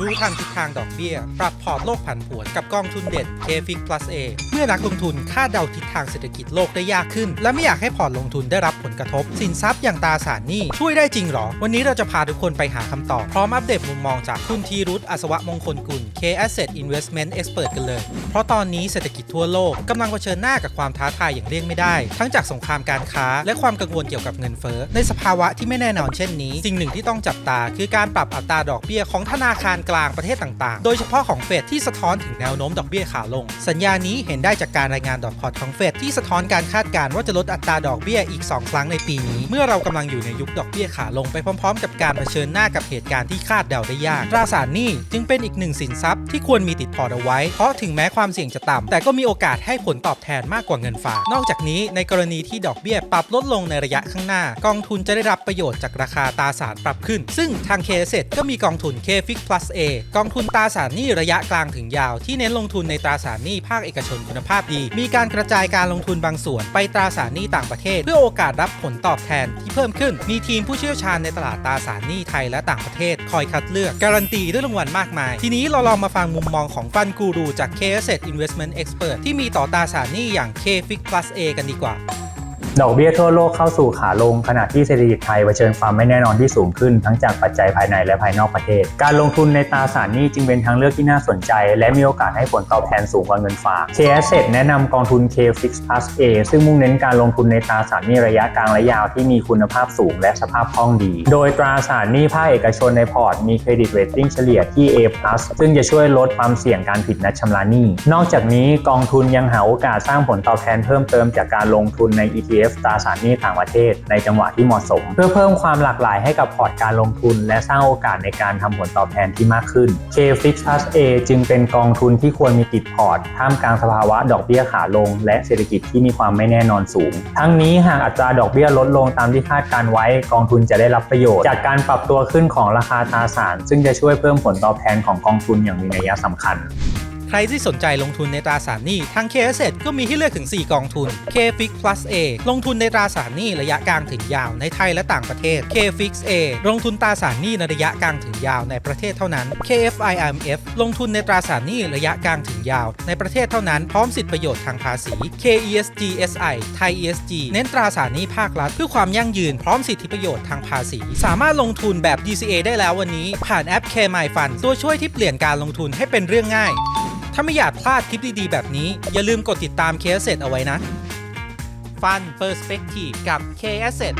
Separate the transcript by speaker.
Speaker 1: รู้ทันทิศทางดอกเบี้ย ปรับพอร์ตโลกผันผวนกับกองทุนเด่น KFIX Plus A เมื่อนักลงทุนคาดเดาทิศทางเศรษฐกิจโลกได้ยากขึ้น และไม่อยากให้พอร์ตลงทุนได้รับผลกระทบ สินทรัพย์อย่างตราสารหนี้ช่วยได้จริงหรอ วันนี้เราจะพาทุกคนไปหาคำตอบ พร้อมอัปเดตมุมมองจากคุณทีรุธอัศวะมงคลกุล K Asset Investment Expert กันเลย เพราะตอนนี้เศรษฐกิจทั่วโลกกำลังเผชิญหน้ากับความท้าทายอย่างเลี่ยงไม่ได้ ทั้งจากสงครามการค้า และความกังวลเกี่ยวกับเงินเฟ้อในสภาวะที่ไม่แน่นอนเช่นนี้ สิ่งหนึ่งที่ต้องจับตาคือการปรับอัตราดอกเบี้ยของธนาคารกลางประเทศต่างๆ โดยเฉพาะของเฟดที่สะท้อนถึงแนวโน้มดอกเบี้ยขาลง สัญญานี้เห็นได้จากการรายงานดอทพอตของเฟดที่สะท้อนการคาดการณ์ว่าจะลดอัตราดอกเบี้ยอีก 2 ครั้งในปีนี้ เมื่อเรากำลังอยู่ในยุคดอกเบี้ยขาลงไปพร้อม ๆ กับการเผชิญหน้ากับเหตุการณ์ที่คาดเดาได้ยากตราสารหนี้จึงเป็นอีกหนึ่งสินทรัพย์ที่ควรมีติดพอร์ตเอาไว้ เพราะถึงแม้ความเสี่ยงจะต่ำแต่ก็มีโอกาสให้ผลตอบแทนมากกว่าเงินฝาก นอกจากนี้ในกรณีที่ดอกเบี้ยปรับลดลงในระยะข้างหน้า กองทุนจะได้รับประโยชน์จากราคาตราสารปรับขึ้น ซึ่งทาง k เซก็มีกองทุน KFIX Plus A กองทุนตราสารหนี้ระยะกลางถึงยาวที่เน้นลงทุนในตราสารหนี้ภาคเอกชนคุณภาพดี มีการกระจายการลงทุนบางส่วนไปตราสารหนี้ต่างประเทศ เพื่อโอกาสรับผลตอบแทนที่เพิ่มขึ้น มีทีมผู้เชี่ยวชาญในตลาดตราสารหนี้ไทยและต่างประเทศ คอยคัดเลือก การันตีด้วยรางวัลมากมาย ทีนี้เราลองมาฟังมุมมองของฟันกูรูจาก K Asset Investment Expert ที่มีต่อตราสารหนี้อย่าง KFIX Plus A กันดีกว่า
Speaker 2: ดอกเบี้ยทั่วโลกเข้าสู่ขาลงขณะที่เศรษฐกิจไทยเผชิญความไม่แน่นอนที่สูงขึ้นทั้งจากปัจจัยภายในและภายนอกประเทศ การลงทุนในตราสารหนี้จึงเป็นทางเลือกที่น่าสนใจ และมีโอกาสให้ผลตอบแทนสูงกว่าเงินฝาก K Asset แนะนำกองทุน K Fix Plus A ซึ่งมุ่งเน้นการลงทุนในตราสารหนี้ระยะกลางและยาวที่มีคุณภาพสูงและสภาพคล่องดี โดยตราสารหนี้ภาคเอกชนในพอร์ตมีเครดิตเรตติ้งเฉลี่ยที่ A+ ซึ่งจะช่วยลดความเสี่ยงการผิดนัดชำระหนี้ นอกจากนี้กองทุนยังหาโอกาสสร้างผลตอบแทนเพิ่มเติมจากการลงทุนใน ETF ตราสารหนี้ต่างประเทศ ในจังหวะที่เหมาะสม เพื่อเพิ่มความหลากหลายให้กับพอร์ตการลงทุน และสร้างโอกาสในการทำผลตอบแทนที่มากขึ้น K-Fix Plus A จึงเป็นกองทุนที่ควรมีติดพอร์ต ท่ามกลางสภาวะดอกเบี้ยขาลง และเศรษฐกิจที่มีความไม่แน่นอนสูง ทั้งนี้หากอัตราดอกเบี้ยลดลงตามที่คาดการไว้ กองทุนจะได้รับประโยชน์ จากการปรับตัวขึ้นของราคาตราสาร ซึ่งจะช่วยเพิ่มผลตอบแทนของกองทุนอย่างมีนัยสำคัญ
Speaker 1: ใครที่สนใจลงทุนในตราสารหนี้ทาง k s ก็มีให้เลือกถึง 4 กองทุน KFIX Plus A ลงทุนในตราสารหนี้ระยะกลางถึงยาวในไทยและต่างประเทศ KFIX A ลงทุนตราสารหนี้ในระยะกลางถึงยาวในประเทศเท่านั้น KFIMF ลงทุนในตราสารหนี้ระยะกลางถึงยาวในประเทศเท่านั้นพร้อมสิทธิประโยชน์ทางภาษี KESG SI ไทย ESG เน้นตราสารหนี้ภาครัฐเพื่อความยั่งยืนพร้อมสิทธิประโยชน์ทางภาษี สามารถลงทุนแบบ DCA ได้แล้ววันนี้ ผ่านแอป KMy Fund ตัวช่วยที่เปลี่ยนการลงทุนให้เป็นเรื่องง่าย ถ้าไม่อยากพลาดคลิปดีๆ แบบนี้ อย่าลืมกดติดตาม K Asset เอาไว้นะ Fun Perspective กับ K Asset